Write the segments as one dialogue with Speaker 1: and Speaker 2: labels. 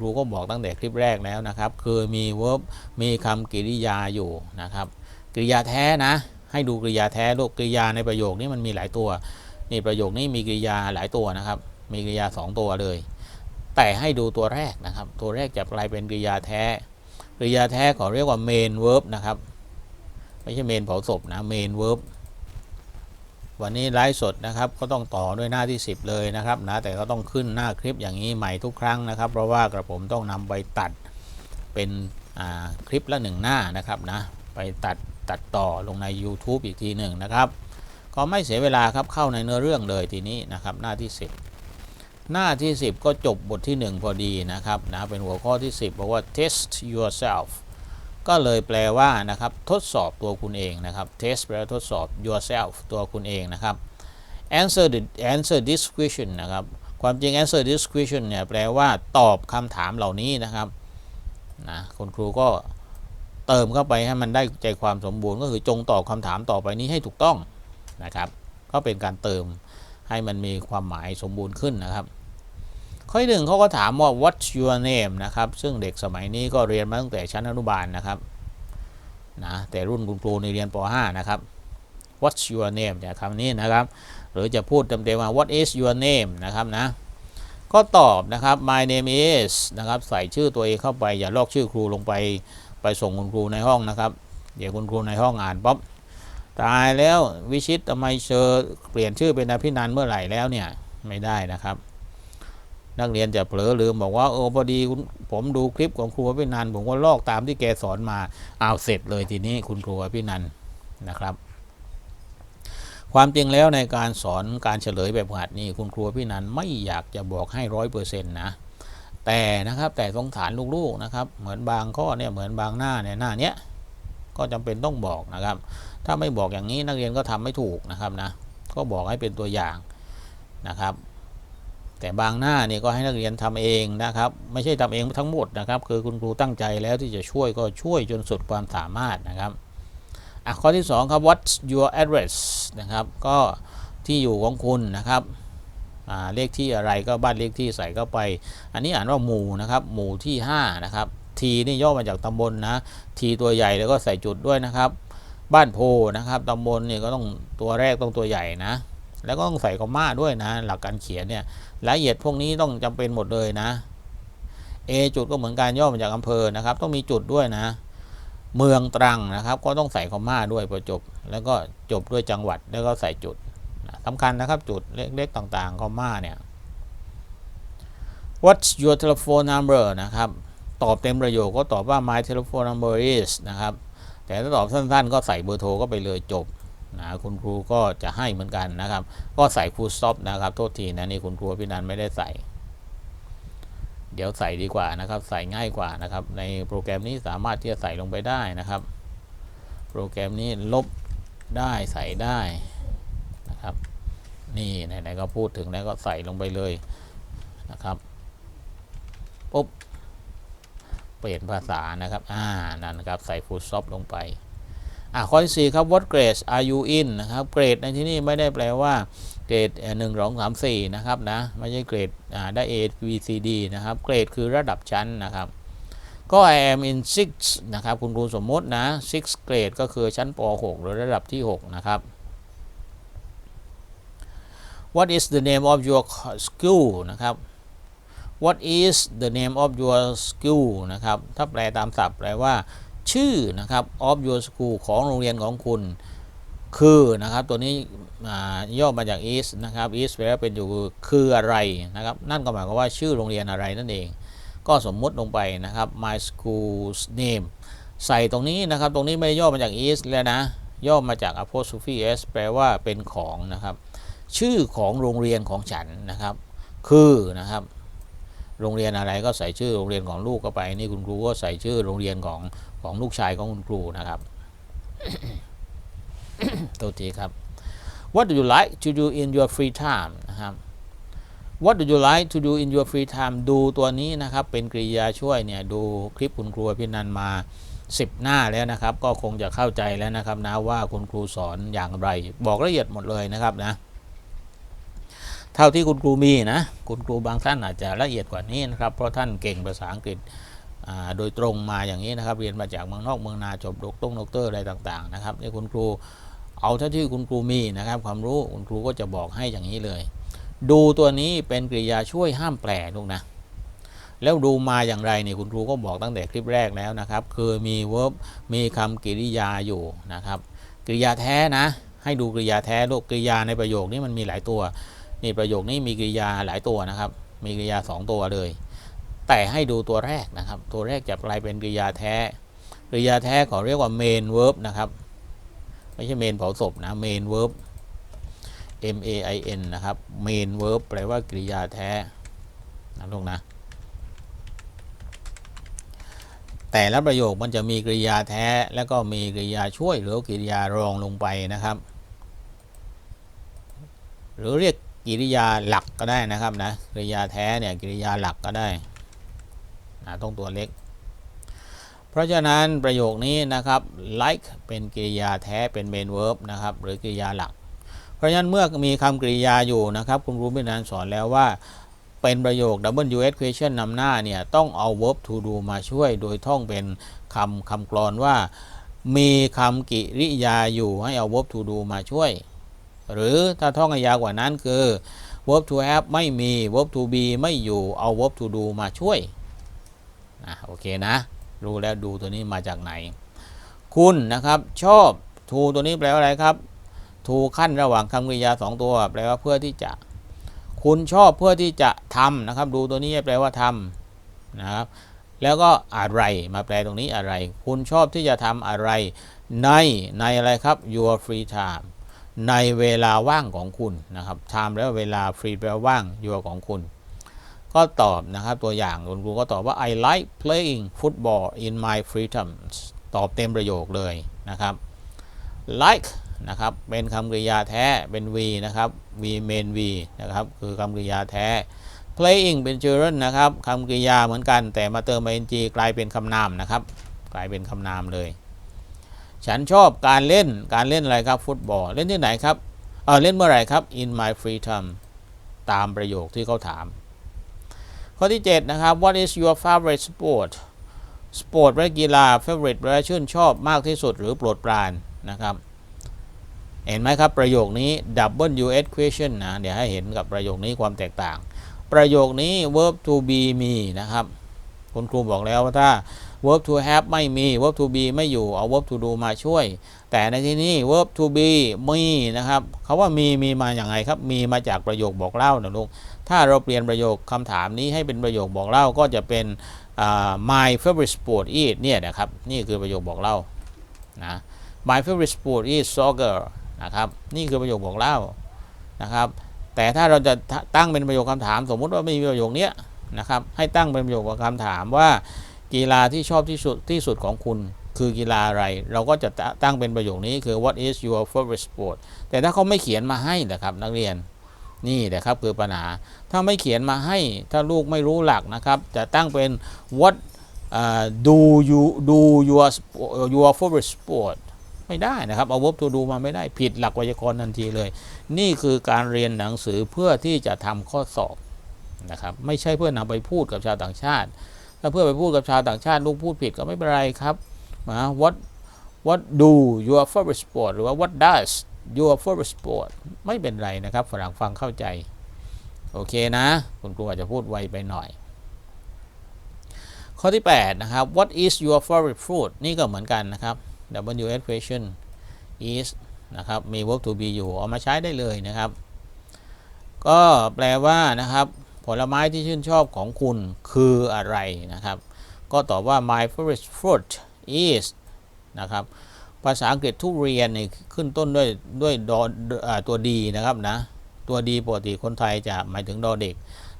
Speaker 1: ครูก็บอกตั้งแต่คลิปแรกแล้วนะครับ คือมี verb มีคำกริยาอยู่นะครับ กริยาแท้นะ ให้ดูกริยาแท้ลูกกริยาในประโยคนี้มันมีหลายตัว นี่ประโยคนี้มีกริยาหลายตัวนะครับ มีกริยา 2 ตัวเลย แต่ให้ดูตัวแรกนะครับ ตัวแรกจะกลายเป็นกริยาแท้ กริยาแท้ขาเรียกว่า main verb นะครับ ไม่ใช่ main เผาศพนะ main verb วันนี้ไลฟ์สดนะครับก็ต้องต่อด้วยหน้าที่ 10 เลยนะครับนะแต่ก็ต้องขึ้นหน้าคลิปอย่างนี้ใหม่ทุกครั้งนะครับ เพราะว่ากระผมต้องนำไปตัดเป็นคลิปละหนึ่งหน้านะครับนะไปตัดตัดต่อลงใน YouTube อีกทีหนึ่งนะครับ ก็ไม่เสียเวลาครับเข้าในเนื้อเรื่องเลยทีนี้นะครับหน้าที่ 10 หน้าที่ 10 ก็จบบทที่ 1 พอดีนะครับนะเป็นหัวข้อที่ 10บอกว่า test yourself ก็เลยแปลว่านะครับทดสอบตัวคุณเองนะครับ test แปลว่าทดสอบ yourself ตัวคุณเองนะครับ answer the answer this question นะครับความจริง answer this question เนี่ยแปลว่าตอบคำถามเหล่านี้นะครับนะคุณครูก็เติมเข้าไปให้มันได้ใจความสมบูรณ์ก็คือจงตอบคำถามต่อไปนี้ให้ถูกต้องนะครับ ก็เป็นการเติมให้มันมีความหมายสมบูรณ์ขึ้นนะครับ ข้อที่หนึ่งเขาก็ถามว่า what's your name นะครับ ซึ่งเด็กสมัยนี้ก็เรียนมาตั้งแต่ชั้นอนุบาลนะครับนะแต่รุ่นคุณครูในเรียนป .5 นะครับ what's your name จากคำนี้นะครับ หรือจะพูดเต็มๆว่า what is your name นะครับนะก็ตอบนะครับ my name is นะครับใส่ชื่อตัวเองเข้าไป อย่าลอกชื่อครูลงไปไปส่งคุณครูในห้องนะครับ เดี๋ยวคุณครูในห้องอ่านป๊อปตายแล้ววิชิตทำไมเชอเปลี่ยนชื่อเป็นอภินันเมื่อไหร่แล้วเนี่ยไม่ได้นะครับ นักเรียนจะเผลอลืมบอกว่าโอ้พอดีคุณผมดูคลิปของครูอภินันผมก็ลอกตามที่แกสอนมาเอาเสร็จเลยทีนี้คุณครูอภินันนะครับ ความจริงแล้วในการสอนการเฉลยแบบหัดนี่คุณครูพี่นันไม่อยากจะบอกให้ร้อยเปอร์เซ็นต์นะแต่นะครับแต่สงสารลูกๆนะครับ เหมือนบางข้อเนี่ยเหมือนบางหน้าเนี่ยหน้าเนี้ยก็จำเป็นต้องบอกนะครับ ถ้าไม่บอกอย่างนี้นักเรียนก็ทำไม่ถูกนะครับนะก็บอกให้เป็นตัวอย่างนะครับ แต่บางหน้านี่ก็ให้นักเรียนทำเองนะครับ ไม่ใช่ทำเองทั้งหมดนะครับ คือคุณครูตั้งใจแล้วที่จะช่วยก็ช่วยจนสุดความสามารถนะครับอะข้อที่ 2 ครับ what's your address นะครับ ก็ที่อยู่ของคุณนะครับอ่าเลขที่อะไรก็บ้านเลขที่ใส่เข้าไป อันนี้อ่านว่าหมู่นะครับหมู่ที่ 5 นะครับทีนี่ย่อมาจากตำบลนะทีตัวใหญ่แล้วก็ใส่จุดด้วยนะครับ บ้านโพนะครับตำบลนี่ก็ต้องตัวแรกต้องตัวใหญ่นะ แล้วก็ต้องใส่คอมมาด้วยนะ หลักการเขียนเนี่ยรายละเอียดพวกนี้ต้องจำเป็นหมดเลยนะ A จุดก็เหมือนการย่อมาจากอำเภอนะครับ ต้องมีจุดด้วยนะ เมืองตรังนะครับ ก็ต้องใส่คอมมาด้วยพอจบ แล้วก็จบด้วยจังหวัดแล้วก็ใส่จุดนะสำคัญนะครับจุดเล็กๆต่างๆคอมมาเนี่ย What's your telephone number นะครับ ตอบเต็มประโยคก็ตอบว่า my telephone number is นะครับ แต่ถ้าตอบสั้นๆ ก็ใส่เบอร์โทรก็ไปเลยจบ นะคุณครูก็จะให้เหมือนกันนะครับ ก็ใส่ full stop นะครับโทษทีนะนี่คุณครูพี่นันไม่ได้ใส่ เดี๋ยวใส่ดีกว่านะครับ ใส่ง่ายกว่านะครับ ในโปรแกรมนี้สามารถที่จะใส่ลงไปได้นะครับ โปรแกรมนี้ลบได้ใส่ได้นะครับ นี่ไหนๆก็พูดถึงแล้วก็ใส่ลงไปเลยนะครับปุ๊บเปลี่ยนภาษานะครับ อ่า นั่นนะครับ ใส่ full stop ลงไป อะข้อที่สี่ครับ what grade are you in นะครับเกรดในที่นี้ไม่ได้แปลว่าเกรดหนึ่งสองสามสี่นะครับนะไม่ใช่เกรดได้ A B C D นะครับเกรดคือระดับชั้นนะครับก็ I am in six นะครับคุณครูสมมตินะ six grade ก็คือชั้นป .6 หรือระดับที่ 6 นะครับ What is the name of your school นะครับ What is the name of your school นะครับ ถ้าแปลตามศัพท์แปลว่า ชื่อนะครับ of your school ของโรงเรียนของคุณ คือนะครับ ตัวนี้ย่อมาจาก is นะครับ is แปลว่าเป็นอยู่คืออะไรนะครับ นั่นก็หมายความว่าชื่อโรงเรียนอะไรนั่นเอง ก็สมมุติลงไปนะครับ my school's name ใส่ตรงนี้นะครับ ตรงนี้ไม่ย่อมาจาก is แล้วนะ ย่อมาจาก apostrophe s แปลว่าเป็นของนะครับ ชื่อของโรงเรียนของฉันนะครับ คือนะครับ โรงเรียนอะไรก็ใส่ชื่อโรงเรียนของลูกเข้าไป นี่คุณครูก็ใส่ชื่อโรงเรียนของของลูกชายของคุณครูนะครับตัวทีครับ What do you like to do in your free time นะครับ What do you like to do in your free time ดูตัวนี้นะครับ เป็นกริยาช่วยเนี่ยดูคลิปคุณครูพินันมา 10 หน้าแล้วนะครับ ก็คงจะเข้าใจแล้วนะครับนะว่าคุณครูสอนอย่างไร บอกละเอียดหมดเลยนะครับนะ เท่าที่คุณครูมีนะคุณครูบางท่านอาจจะละเอียดกว่านี้นะครับเพราะท่านเก่งภาษาอังกฤษโดยตรงมาอย่างนี้นะครับ เรียนมาจากเมืองนอกเมืองนาจบดกต้งดอกเตอร์อะไรต่างๆนะครับนี่คุณครูเอาเท่าที่คุณครูมีนะครับ ความรู้คุณครูก็จะบอกให้อย่างนี้เลย ดูตัวนี้เป็นกริยาช่วยห้ามแปลลูกนะแล้วดูมาอย่างไรนี่คุณครูก็บอกตั้งแต่คลิปแรกแล้วนะครับคือมี verb มีคำกริยาอยู่นะครับกริยาแท้นะ ให้ดูกริยาแท้ลูกกริยาในประโยคนี้มันมีหลายตัว นี่ประโยคนี้มีกริยาหลายตัวนะครับ มีกริยาสองตัวเลย แต่ให้ดูตัวแรกนะครับ ตัวแรกจะกลายเป็นกริยาแท้กริยาแท้ขาเรียกว่า main verb นะครับ ไม่ใช่ main เผาศพนะ main verb M A I N นะครับ main verb แปลว่ากริยาแท้นะลูกนะ แต่ละประโยคมันจะมีกริยาแท้ แล้วก็มีกริยาช่วยหรือกริยารองลงไปนะครับ หรือเรียก กริยาหลักก็ได้นะครับนะกริยาแท้เนี่ยกริยาหลักก็ได้นะต้องตัวเล็ก เพราะฉะนั้นประโยคนี้นะครับ like เป็นกริยาแท้เป็น main verb นะครับหรือกริยาหลัก เพราะฉะนั้นเมื่อมีคำกริยาอยู่นะครับ คุณรู้ไม่นานสอนแล้วว่าเป็นประโยค WH question นำหน้าเนี่ยต้องเอา verb to do มาช่วย โดยท่องเป็นคำคำกลอนว่า มีคำกริยาอยู่ให้เอา verb to do มาช่วย หรือถ้าท่องให้ยาวกว่านั้นคือ verb to have ไม่มี verb to be ไม่อยู่เอา verb to do มาช่วยนะโอเคนะ รู้แล้วดูตัวนี้มาจากไหน คุณนะครับชอบ to ตัวนี้แปลว่าอะไรครับ to ขั้นระหว่างคำกริยาสองตัวแปลว่าเพื่อที่จะ คุณชอบเพื่อที่จะทำนะครับ ดูตัวนี้แปลว่าทำนะครับแล้วก็อะไรมาแปลตรงนี้อะไร คุณชอบที่จะทำอะไรในในอะไรครับ your free time ในเวลาว่างของคุณนะครับ time แล้วเวลา free แปลว่าง your ของคุณ ก็ตอบนะครับตัวอย่างคุณครูก็ตอบว่า I like playing football in my free time ตอบเต็มประโยคเลยนะครับ like นะครับ เป็นคำกริยาแท้ เป็น v นะครับ v main v นะครับ คือคำกริยาแท้ playing เป็น gerund นะครับคำกริยาเหมือนกัน แต่มาเติม ing กลายเป็นคำนามนะครับ กลายเป็นคำนามเลย ฉันชอบการเล่นการเล่นอะไรครับฟุตบอลเล่นที่ไหนครับเออเล่นเมื่อไหร่ครับ in my free time ตามประโยคที่เขาถาม ข้อที่ 7 นะครับ what is your favorite sport สปอร์ตแปลว่ากีฬา favorite แลว่าชื่นชอบมากที่สุดหรือโปรดปรานนะครับ เห็นไหมครับประโยคนี้ WH question นะ เดี๋ยวให้เห็นกับประโยคนี้ความแตกต่าง ประโยคนี้ verb to be มีนะครับ คุณครูบอกแล้วว่าถ้า verb to have ไม่มี verb to be ไม่อยู่ เอา verb to do มาช่วย แต่ในที่นี้ verb to be มีนะครับเขาว่ามีมีมาอย่างไงครับ มีมาจากประโยคบอกเล่านะลูก ถ้าเราเปลี่ยนประโยคคำถามนี้ให้เป็นประโยคบอกเล่าก็จะเป็นอ่า my favorite sport is เนี่ยนะครับ นี่คือประโยคบอกเล่านะ my favorite sport is soccer นะครับ นี่คือประโยคบอกเล่านะครับ แต่ถ้าเราจะตั้งเป็นประโยคคำถาม สมมุติว่าไม่มีประโยคเนี้ย นะครับ ให้ตั้งเป็นประโยคคำถามว่า กีฬาที่ชอบที่สุดที่สุดของคุณคือกีฬาอะไร เราก็จะตั้งเป็นประโยคนี้คือ what is your favorite sport แต่ถ้าเขาไม่เขียนมาให้นะครับนักเรียนนี่แหละครับคือปัญหา ถ้าไม่เขียนมาให้ถ้าลูกไม่รู้หลักนะครับ จะตั้งเป็น what uh, do you do your your favorite sport ไม่ได้นะครับ เอา verb to do มาไม่ได้ผิดหลักไวยากรณ์ทันทีเลย นี่คือการเรียนหนังสือเพื่อที่จะทำข้อสอบ นะครับไม่ใช่เพื่อนำไปพูดกับชาวต่างชาติ ถ้าเพื่อไปพูดกับชาวต่างชาติลูกพูดผิดก็ไม่เป็นไรครับนะ what what do your favorite sport หรือว่า what does your favorite sport ไม่เป็นไรนะครับฝรั่งฟังเข้าใจ โอเคนะ คุณครูอาจจะพูดไวไปหน่อย ข้อที่ 8 นะครับ what is your favorite food นี่ก็เหมือนกันนะครับ WH question is นะครับ มี verb to be อยู่ เอามาใช้ได้เลยนะครับ ก็แปลว่านะครับ ผลไม้ที่ชื่นชอบของคุณคืออะไรนะครับ ก็ตอบว่า my favorite fruit is นะครับ ภาษาอังกฤษทุเรียนนี่ขึ้นต้นด้วยด้วยดอตัวดีนะครับนะ ตัวดีปกติคนไทยจะหมายถึงดอเด็ก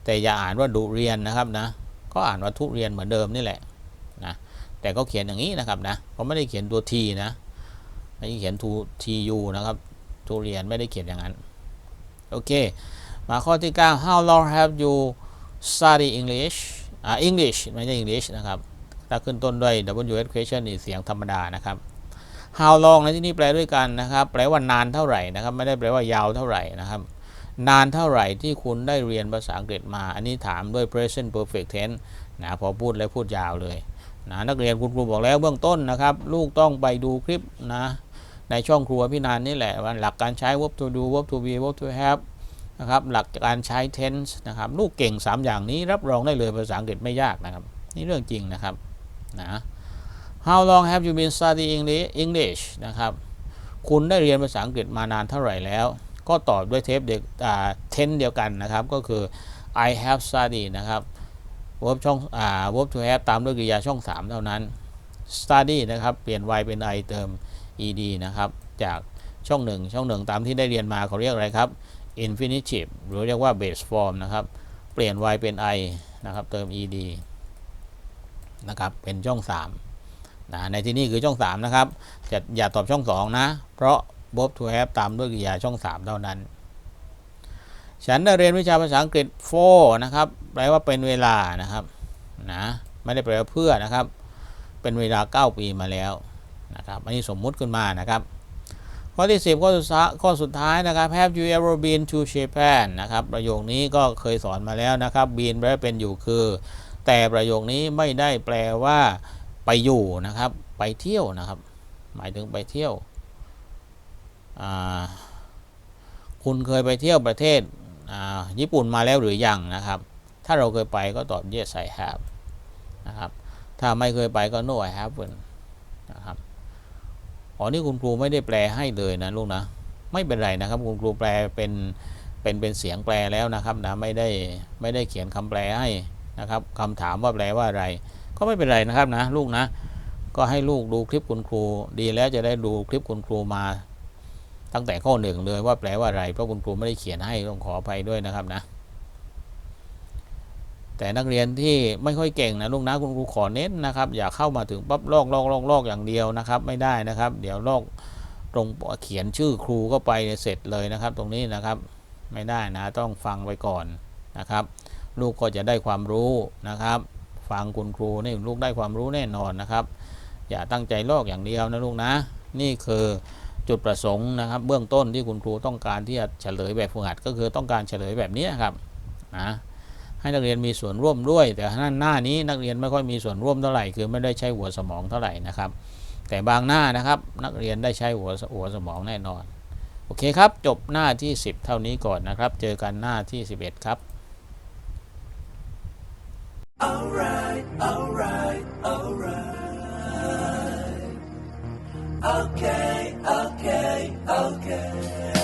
Speaker 1: แต่อย่าอ่านว่าดุเรียนนะครับนะ ก็อ่านว่าทุเรียนเหมือนเดิมนี่แหละนะ แต่ก็เขียนอย่างนี้นะครับนะเขาไม่ได้เขียนตัวทีนะไม่ได้เขียนทูทียูนะครับ ทุเรียนไม่ได้เขียนอย่างนั้น โอเค มาข้อที่ 9 how long have you study English อ่า English ไม่ใช่ English นะครับ ถ้าขึ้นต้นด้วย WH question นี่เสียงธรรมดานะครับ how long ในที่นี้แปลด้วยกันนะครับ แปลว่านานเท่าไหร่นะครับ ไม่ได้แปลว่ายาวเท่าไหร่นะครับ นานเท่าไหร่ที่คุณได้เรียนภาษาอังกฤษมา อันนี้ถามด้วย present perfect tense นะพอพูดแล้วพูดยาวเลยนะนักเรียนคุณครูบอกแล้วเบื้องต้นนะครับ ลูกต้องไปดูคลิปนะในช่องครัวพี่นานนี่แหละว่าหลักการใช้ verb to do verb to be verb to have นะครับหลักการใช้ tense นะครับลูกเก่ง 3 อย่างนี้รับรองได้เลยภาษาอังกฤษไม่ยากนะครับ นี่เรื่องจริงนะครับนะ How long have you been studying English นะครับ คุณได้เรียนภาษาอังกฤษมานานเท่าไหร่แล้ว ก็ตอบด้วยเทปเดียวอ่าเทนเดียวกันนะครับ ก็คือ I have studied นะครับ verb ช่องอ่า verb to have ตามด้วยกริยาช่อง 3 เท่านั้น study นะครับ เปลี่ยน y เป็น i เติม ed นะครับ จากช่องหนึ่งช่องหนึ่งตามที่ได้เรียนมาเขาเรียกอะไรครับ infinitive หรือเรียกว่า base form นะครับ เปลี่ยน y เป็น i นะครับ เติม ed นะครับ เป็นช่อง3นะในที่นี้คือช่อง 3 นะครับจะอย่าตอบช่อง 2 นะ เพราะ verb to have ตามด้วยกริยาช่อง 3 เท่านั้น ฉันได้เรียนวิชาภาษาอังกฤษ for นะครับ แปลว่าเป็นเวลานะครับ นะ ไม่ได้แปลว่าเพื่อนะครับ เป็นเวลา 9 ปีมาแล้วนะครับ อันนี้สมมุติขึ้นมานะครับ ข้อที่ 10 ข้อสุดท้ายข้อสุดท้ายนะครับ Have you ever been to Japan นะครับ ประโยคนี้ก็เคยสอนมาแล้วนะครับ been แปลเป็นอยู่คือ แต่ประโยคนี้ไม่ได้แปลว่า ไปอยู่นะครับ ไปเที่ยวนะครับ หมายถึงไปเที่ยวคุณเคยไปเที่ยวประเทศญี่ปุ่นมาแล้วหรือยังนะครับ ถ้าเราเคยไปก็ตอบ yes I have นะครับ ถ้าไม่เคยไปก็ no I haven't นะครับ อ๋อนี่คุณครูไม่ได้แปลให้เลยนะลูกนะไม่เป็นไรนะครับ คุณครูแปลเป็นเป็นเป็นเสียงแปลแล้วนะครับนะไม่ได้ไม่ได้เขียนคำแปลให้นะครับคำถามว่าแปลว่าอะไร ก็ไม่เป็นไรนะครับนะลูกนะ ก็ให้ลูกดูคลิปคุณครู ดีแล้วจะได้ดูคลิปคุณครูมา ตั้งแต่ข้อหนึ่งเลยว่าแปลว่าอะไรเพราะคุณครูไม่ได้เขียนให้ต้องขออภัยด้วยนะครับนะ แต่นักเรียนที่ไม่ค่อยเก่งนะลูกนะคุณครูขอเน้นนะครับ อย่าเข้ามาถึงปั๊บลอกลอกลอกลอกอย่างเดียวนะครับ ไม่ได้นะครับ เดี๋ยวลอกตรงเขียนชื่อครูเข้าไปเสร็จเลยนะครับ ตรงนี้นะครับไม่ได้นะต้องฟังไว้ก่อนนะครับ ลูกก็จะได้ความรู้นะครับ ฟังคุณครูนี่ลูกได้ความรู้แน่นอนนะครับ อย่าตั้งใจลอกอย่างเดียวนะลูกนะ นี่คือจุดประสงค์นะครับ เบื้องต้นที่คุณครูต้องการที่จะเฉลยแบบฝึกหัดก็คือต้องการเฉลยแบบนี้ครับนะ ให้นักเรียนมีส่วนร่วมด้วย แต่หน้าหน้านี้นักเรียนไม่ค่อยมีส่วนร่วมเท่าไหร่คือไม่ได้ใช้หัวสมองเท่าไหร่นะครับ แต่บางหน้านะครับนักเรียนได้ใช้หัวหัวสมองแน่นอน โอเคครับ จบหน้าที่ 10 เท่านี้ก่อนนะครับ เจอกันหน้าที่ 11 ครับ
Speaker 2: alright บ okay okay okay